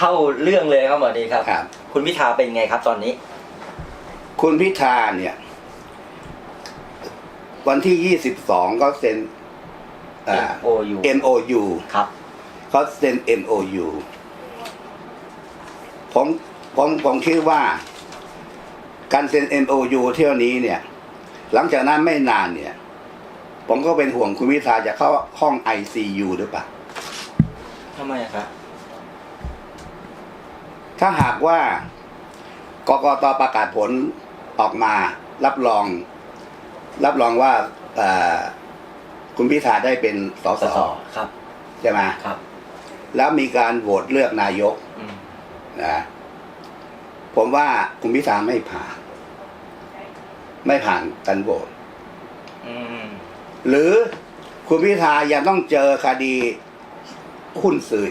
เข้าเรื่องเลยครับหมอดีครับ ครับ คุณพิธาเป็นไงครับ ตอนนี้ คุณพิธาเนี่ย วันที่ยี่สิบสองก็เซ็นอ่า MOU MOU ครับ เขาเซ็น MOU ผมผมผมคิดว่าการเซ็น MOU เที่ยวนี้เนี่ย หลังจากนั้นไม่นานเนี่ย ผมก็เป็นห่วงคุณพิธาจะเข้าห้อง ICU หรือเปล่า ทำไมอะครับ ถ้าหากว่ากกตประกาศผลออกมารับรอง รับรองว่าเอ่อคุณพิธาได้เป็นสสสสครับใช่ไหมครับ แล้วมีการโหวตเลือกนายกอืมนะผมว่าคุณพิธาไม่ผ่าน ไม่ผ่านการโหวตอืมหรือคุณพิธายังต้องเจอคดีหุ้นสื่อ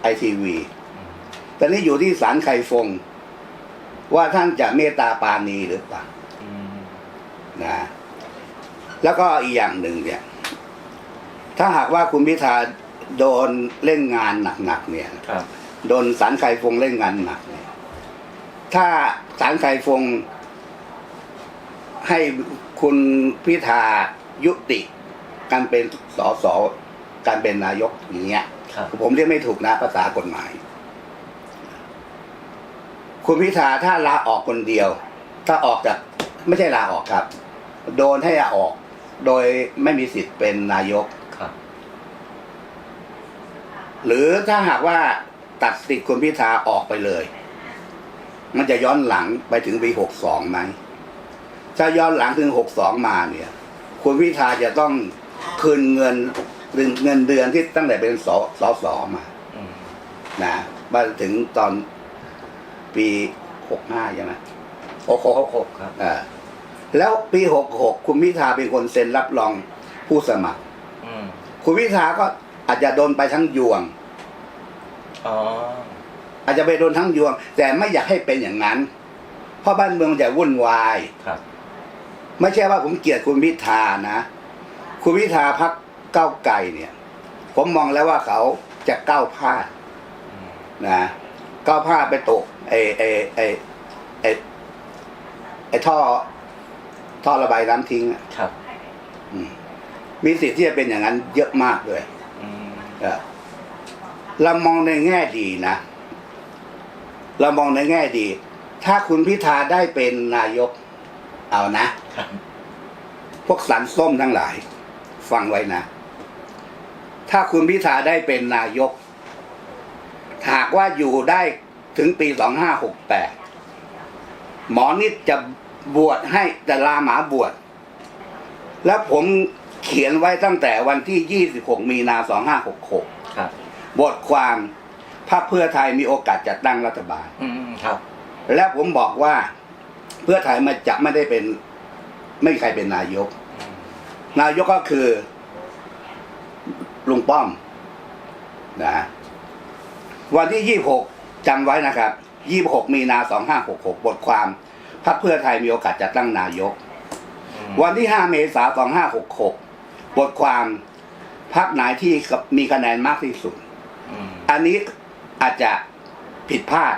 ไอทีวี ตอนนี้อยู่ที่ศาลไคฟง ว่าท่านจะเมตตาปราณีหรือเปล่าอืมนะ แล้วก็อีกอย่างหนึ่งเนี่ย ถ้าหากว่าคุณพิธาโดนเล่นงานหนักๆเนี่ยครับโดนสารไข่ฟงเล่นงานหนักเนี่ย ถ้าสารไข่ฟงให้คุณพิธายุติการเป็นสสการเป็นนายกอย่างเงี้ยครับผมเรียกไม่ถูกนะภาษากฎหมาย คุณพิธาถ้าลาออกคนเดียว ถ้าออกจากไม่ใช่ลาออกครับ โดนให้ลาออก โดยไม่มีสิทธิ์เป็นนายกครับ หรือถ้าหากว่าตัดสิทธิ์คุณพิธาออกไปเลย มันจะย้อนหลังไปถึงปีหกสองไหมถ้าย้อนหลังถึงหกสองมาเนี่ย คุณพิธาจะต้องคืนเงินเงินเดือนที่ตั้งแต่เป็นสสสมาอืมนะมาถึงตอน ปีหกห้าใช่ไหมหกหหกกหกครับ อ่าแล้วปีหกหกคุณพิธาเป็นคนเซ็นรับรองผู้สมัคร อืมคุณพิธาก็อาจจะโดนไปทั้งยวง อ๋อ อาจจะไปโดนทั้งยวง แต่ไม่อยากให้เป็นอย่างนั้น เพราะบ้านเมืองมันจะวุ่นวาย ครับ ไม่ใช่ว่าผมเกลียดคุณพิธานะ คุณพิธาพักเก้าวไก่เนี่ย ผมมองแล้วว่าเขาจะก้าวพลาดอืมนะก้าวพลาดไปตก ไอไอไอไอไอท่อ ท่อระบายน้ำทิ้งอะครับอืมมีสิทธิ์ที่จะเป็นอย่างนั้นเยอะมากเลยอืมเออเรามองในแง่ดีนะเรามองในแง่ดี ถ้าคุณพิธาได้เป็นนายก เอานะ ครับพวกสันส้มทั้งหลาย ฟังไว้นะ ถ้าคุณพิธาได้เป็นนายก หากว่าอยู่ได้ ถึงปีสองห้าหกแปดหมอนิดจะบวชให้จะลาหมาบวช แล้วผมเขียนไว้ตั้งแต่วันที่26มีนา2566ครับ บทความพรรคเพื่อไทยมีโอกาสจัดตั้งรัฐบาล อืมครับ และผมบอกว่าเพื่อไทยมันจะไม่ได้เป็น ไม่มีใครเป็นนายก นายกก็คือลุงป้อมนะวันที่ยี่หก จำไว้นะครับยี่หกมีนาสองห้าหกหกบทความพรรคเพื่อไทยมีโอกาสจัดตั้งนายกอืมวันที่ห้าเมษายนสองห้าหกหกบทความพรรคไหนที่มีคะแนนมากที่สุดอืมอันนี้อาจจะผิดพลาด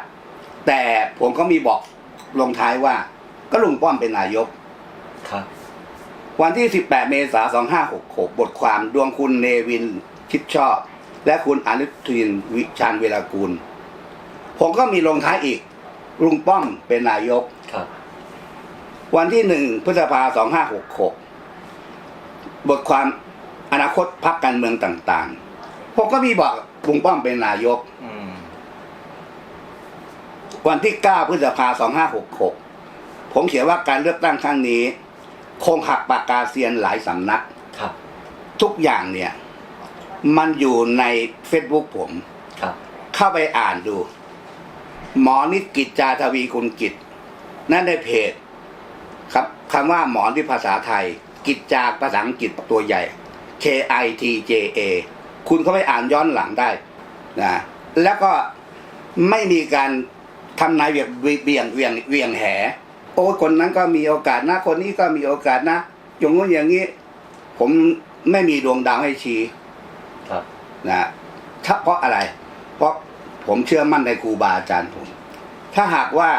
แต่ผมก็มีบอกลงท้ายว่า ก็ลุงป้อมเป็นนายก ครับ วันที่ 18 เมษายน 2566 บทความดวงคุณเนวินคิดชอบ และคุณอนุทินวิชาญเวลากูล ผมก็มีลงท้ายอีกลุงป้อมเป็นนายก ครับ วันที่หนึ่งพฤษภาสองห้าหกหกบทความอนาคตพักการเมืองต่างๆ ผมก็มีบอกลุงป้อมเป็นนายก อืม วันที่เก้าพฤษภาสองห้าหกหกผมเขียนว่าการเลือกตั้งครั้งนี้ คงหักปากกาเซียนหลายสำนัก ครับ ทุกอย่างเนี่ย มันอยู่ใน Facebook ผม ครับ เข้าไปอ่านดู หมอนิดกิจจาทวีคุณกิจ นั่นในเพจครับคำว่าหมอที่ภาษาไทย กิจจาภาษาอังกฤษตัวใหญ่ K I T J A คุณเข้าไปอ่านย้อนหลังได้นะแล้วก็ไม่มีการทำนายเวียงเวียงเวียงเวียงแห โอ้ยคนนั้นก็มีโอกาสนะ คนนี้ก็มีโอกาสนะ อย่างงู้นอย่างนี้ ผมไม่มีดวงดาวให้ชี้ครับนะถ้าเพราะอะไร เพราะ ผมเชื่อมั่นในครูบาอาจารย์ผม ถ้าหากว่า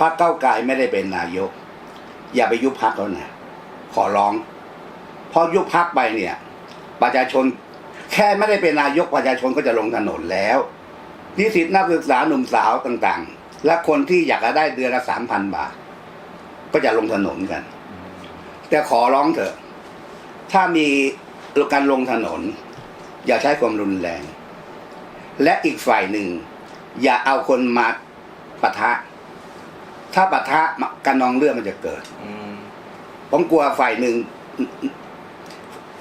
พรรคเก้าไกลไม่ได้เป็นนายก อย่าไปยุบพรรคแล้วนะขอร้องเพราะยุบพรรคไปเนี่ย ประชาชนแค่ไม่ได้เป็นนายกประชาชนก็จะลงถนนแล้ว นิสิตนักศึกษาหนุ่มสาวต่างๆ และคนที่อยากจะได้เดือนละสามพันบาท ก็จะลงถนนกัน แต่ขอร้องเถอะ ถ้ามีการลงถนน อย่าใช้ความรุนแรง และอีกฝ่ายหนึ่ง อย่าเอาคนมาปะทะ ถ้าปะทะการนองเลือดมันจะเกิดอืมผมกลัวฝ่ายหนึ่ง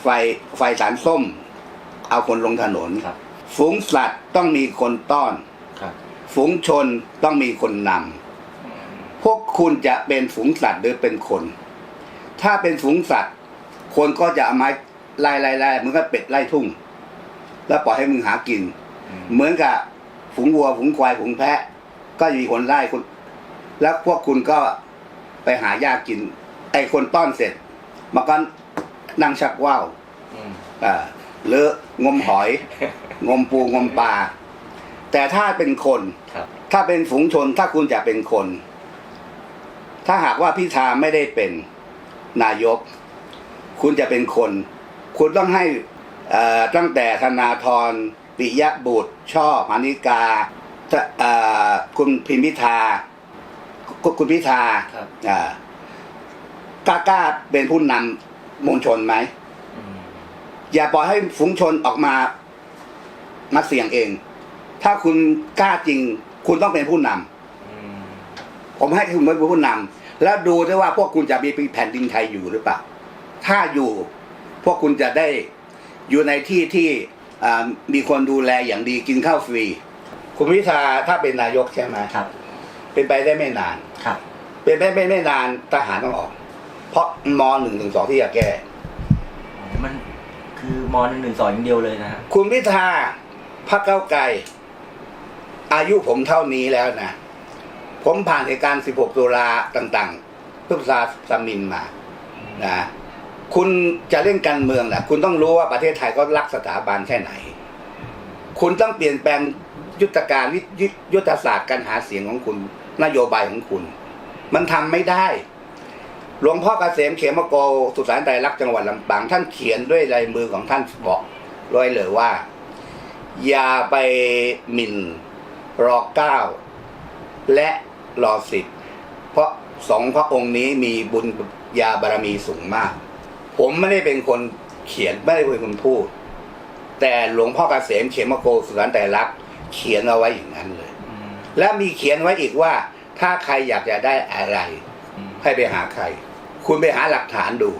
ฝ่ายฝ่ายสารส้ม เอาคนลงถนนครับ ฝูงสัตว์ต้องมีคนต้อนครับ ฝูงชนต้องมีคนนำอืมพวกคุณจะเป็นฝูงสัตว์หรือเป็นคน ถ้าเป็นฝูงสัตว์ คนก็จะเอาไม้ไล่ไล่ไล่เหมือนกับเป็ดไล่ทุ่ง แล้วปล่อยให้มึงหากินอืม เหมือนกับฝูงวัวฝูงควายฝูงแพะ ก็มีคนไล่คุณ แล้วพวกคุณก็ไปหาหญ้ากิน ไอ้คนต้อนเสร็จมันก็นั่งชักว่าวอืมอ่าหรืองมหอย งมปูงมปลาแต่ถ้าเป็นคนครับถ้าเป็นฝูงชนถ้าคุณจะเป็นคน ถ้าหากว่าพิธาไม่ได้เป็นนายก คุณจะเป็นคน คุณต้องให้เอ่อตั้งแต่ธนาธร ปิยะบุตร ช่อมานิกาถ้าเอ่อคุณพิมพิธาคุณคุณพิธาครับ อ่ากล้ากล้าเป็นผู้นำมวลชนไหมอืมอย่าปล่อยให้ฝูงชนออกมามาเสี่ยงเอง ถ้าคุณกล้าจริง คุณต้องเป็นผู้นำอืมผมให้คุณเป็นผู้นำแล้วดูด้วยว่าพวกคุณจะมีแผ่นดินไทยอยู่หรือเปล่า ถ้าอยู่ พวกคุณจะได้อยู่ในที่ที่อ่า มีคนดูแลอย่างดีกินข้าวฟรี คุณพิธาถ้าเป็นนายกใช่ไหมครับ เป็นไปได้ไม่นานครับ เป็นไปไม่ไม่นานทหารต้องออก เพราะมหนึ่งหนึ่งสองที่จะแก้อ๋อมันคือมหนึ่งหนึ่งสองอย่างเดียวเลยนะฮะคุณพิธาพรรคเก้าวไกล อายุผมเท่านี้แล้วนะ ผมผ่านเหตุการณ์ 16 ตุลาต่าง ๆ พฤษภาสมินมานะ คุณจะเล่นการเมืองนะคุณต้องรู้ว่าประเทศไทยก็รักสถาบันแค่ไหน คุณต้องเปลี่ยนแปลงยุทธการยุยุทธศาสตร์การหาเสียงของคุณ นโยบายของคุณ มันทำไม่ได้ หลวงพ่อเกษมเขมโกสุสานไตรลักจังหวัดลำปางท่านเขียนด้วยลายมือของท่านบอกไว้เลยว่า อย่าไปหมิ่นรอเก้าและรอสิบเพราะสองพระองค์นี้มีบุญญาบารมีสูงมาก ผมไม่ได้เป็นคนเขียนไม่ได้เป็นคนพูด แต่หลวงพ่อเกษมเขมโกสุสานไตรลักษณ์เขียนเอาไว้อย่างนั้นเลยอืมและมีเขียนไว้อีกว่า ถ้าใครอยากจะได้อะไรอืมให้ไปหาใคร คุณไปหาหลักฐานดู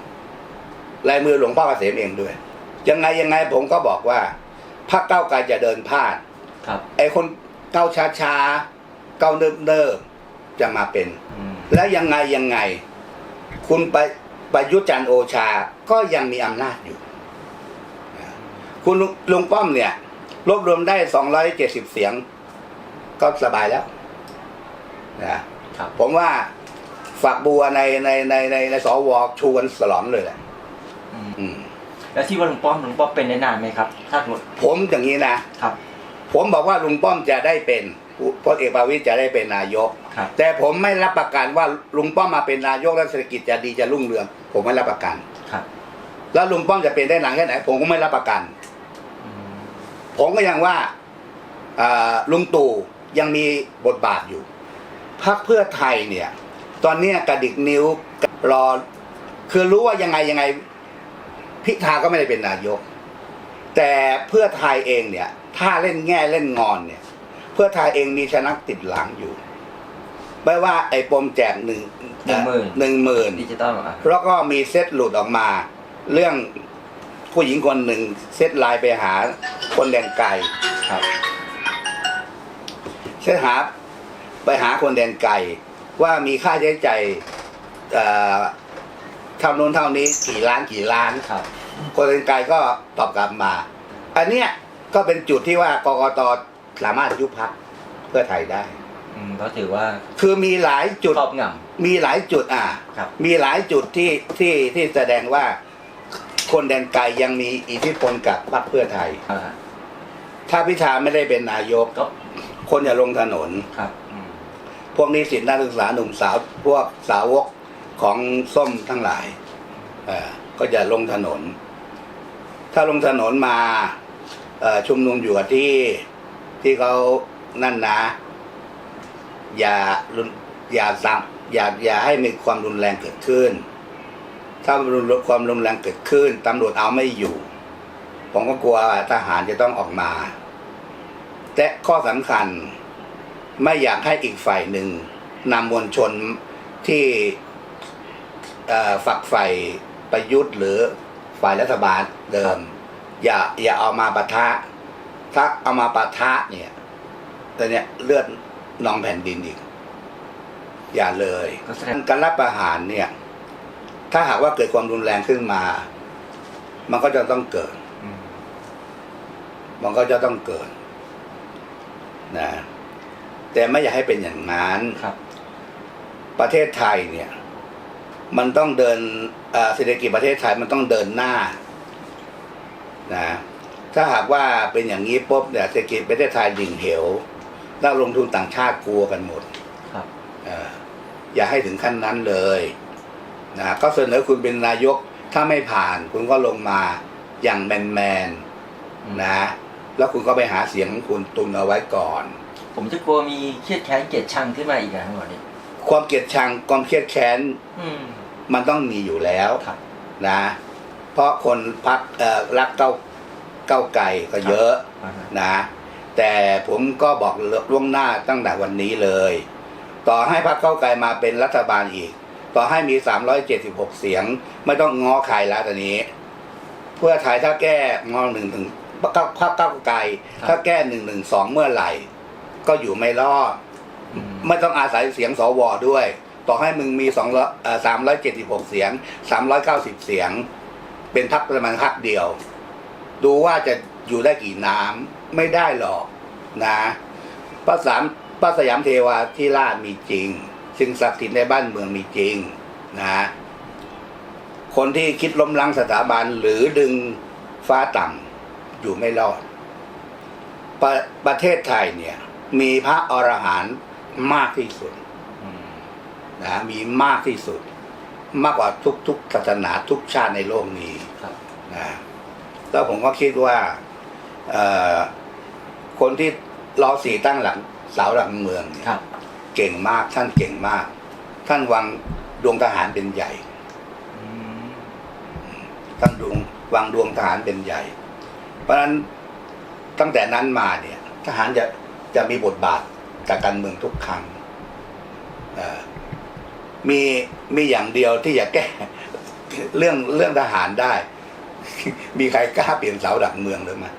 ลายมือหลวงพ่อเกษมเองด้วย ยังไงยังไงผมก็บอกว่าพรรคเก้าวไกลจะเดินพลาดครับไอ้คนเก้าวช้าช้าๆเก้าวเนิบเนิบๆจะมาเป็นอืมแล้วยังไงยังไง คุณไป ประยุทธ์จันทร์โอชาก็ยังมีอำนาจอยู่ คุณลุงลุงป้อมเนี่ย รวบรวมได้สองร้อยเจ็ดสิบเสียง ก็สบายแล้วนะครับผมว่าฝักบัวในในในในในสวชูกันสลอนเลยแหละอืมอืมแล้วที่ว่าลุงป้อมลุงป้อมเป็นได้นานไหมครับ ถ้าหมดผมอย่างนี้นะครับ ผมบอกว่าลุงป้อมจะได้เป็นพลเอกประวิตยจะได้เป็นนายก ครับ แต่ผมไม่รับประกันว่าลุงป้อมมาเป็นนายกแล้วเศรษฐกิจจะดีจะรุ่งเรือง ผมไม่รับประกัน ครับ แล้วลุงป้อมจะเป็นได้นานแค่ไหน ผมก็ไม่รับประกันอืมผมก็ยังว่าอ่าลุงตู่ยังมีบทบาทอยู่พรรคเพื่อไทยเนี่ย ตอนเนี้ยกระดิกนิ้วรอคือรู้ว่ายังไงยังไงพิธาก็ไม่ได้เป็นนายก แต่เพื่อไทยเองเนี่ย ถ้าเล่นแง่เล่นงอนเนี่ย เพื่อไทยเองมีชนะติดหลังอยู่ ไม่ว่าไอ้ปมแจกหนึ่งหนึ่งหมื่น หนึ่งหมื่นดิจิตอลอะแล้วก็มีเซตหลุดออกมา เรื่องผู้หญิงคนหนึ่งเซตไลน์ไปหาคนแดนไกลครับเซตหาไปหาคนแดนไกลว่ามีค่าใช้จ่ายเอ่อเท่านู้นเท่านี้กี่ล้านกี่ล้าน ครับ คนแดนไกลก็ตอบกลับมา อันเนี้ยก็เป็นจุดที่ว่ากกตสามารถยุบพักเพื่อไทยได้ อืมก็ถือว่าคือมีหลายจุด ครอบง มีหลายจุดอะครับมีหลายจุดที่ที่ที่แสดงว่าคนแดนไกลยังมีอิทธิพลกับพรรคเพื่อไทยำอ่าถ้าพิธาไม่ได้เป็นนายก ก็คนอย่าลงถนน ครับอืมพวกนิสิตนักศึกษาหนุ่มสาว พวกสาวกของส้มทั้งหลายเอ่อก็อย่าลงถนน ถ้าลงถนนมาเอ่อชุมนุมอยู่กับที่ที่เขานั่นนะ อย่ารุนอย่าสั่งอย่าอย่าให้มีความรุนแรงเกิดขึ้น ถ้ารุนความรุนแรงเกิดขึ้นตำรวจเอาไม่อยู่ ผมก็กลัวทหารจะต้องออกมา แต่ข้อสำคัญไม่อยากให้อีกฝ่ายหนึ่งนำมวลชนที่ฝักใฝ่ประยุทธ์หรือฝ่ายรัฐบาลเดิม อย่าอย่าเอามาปะทะ ถ้าเอามาปะทะเนี่ยแต่เนี่ยเลือด นองแผ่นดินอีก อย่าเลยก็แสดงการรับประหารเนี่ย ถ้าหากว่าเกิดความรุนแรงขึ้นมา มันก็จะต้องเกิดอืมมันก็จะต้องเกิดนะแต่ไม่อยากให้เป็นอย่างนั้นครับ ประเทศไทยเนี่ย มันต้องเดินเอ่อเศรษฐกิจประเทศไทยมันต้องเดินหน้านะถ้าหากว่าเป็นอย่างนี้ปุ๊บเนี่ยเศรษฐกิจประเทศไทยดิ่งเหว นักลงทุนต่างชาติกลัวกันหมดครับเอ่ออย่าให้ถึงขั้นนั้นเลยนะก็เสนอคุณเป็นนายกถ้าไม่ผ่านคุณก็ลงมาอย่างแมนแมนๆนะแล้วคุณก็ไปหาเสียงของคุณตุนเอาไว้ก่อน ผมจะกลัวมีเครียดแค้นเกลียดชังขึ้นมาอีกอะทั้งหมดนี้ความเกลียดชังความเครียดแค้นอืมมันต้องมีอยู่แล้วครับนะ เพราะคนพักเอ่อรักเก้าเก้าไก่ก็เยอะอ่าฮะนะ แต่ผมก็บอกล่วงหน้าตั้งแต่วันนี้เลย ต่อให้พรรคเก้าวไกลมาเป็นรัฐบาลอีก ต่อให้มี 376 เสียง ไม่ต้องง้อใครแล้วตอนนี้ เพื่อไทยถ้าแก้งอหนึ่งถึงพรรคเก้าวไกลถ้าแก้หนึ่งหนึ่งสองเมื่อไหร่ ก็อยู่ไม่รอดอืมไม่ต้องอาศัยเสียงสวด้วย ต่อให้มึงมีสองร้อยสามร้อยเจ็ดสิบหกเสียงสามร้อยเก้าสิบเสียง เป็นพักประมาณพักเดียว ดูว่าจะอยู่ได้กี่น้ำ ไม่ได้หรอกนะพระสามพระสยามเทวาที่ราชมีจริง สิ่งศักดิ์สิทธิ์ในบ้านเมืองมีจริงนะคนที่คิดล้มล้างสถาบันหรือดึงฟ้าต่ำอยู่ไม่รอดประประเทศไทยเนี่ย มีพระอรหันต์มากที่สุดอืมนะมีมากที่สุด มากกว่าทุกๆศาสนาทุกชาติในโลกนี้ครับนะแล้วผมก็คิดว่าเอ่อ คนที่รอสีตั้งหลังเสาหลักเมืองเนี่ยครับเก่งมากท่านเก่งมาก ท่านวางดวงทหารเป็นใหญ่ อืมท่านดวงวางดวงทหารเป็นใหญ่ เพราะฉะนั้นตั้งแต่นั้นมาเนี่ย ทหารจะจะมีบทบาทกับการเมืองทุกครั้งเอ่อมีมีอย่างเดียวที่จะแก้ เรื่องเรื่องทหารได้ มีใครกล้าเปลี่ยนเสาหลักเมืองหรือไม่อ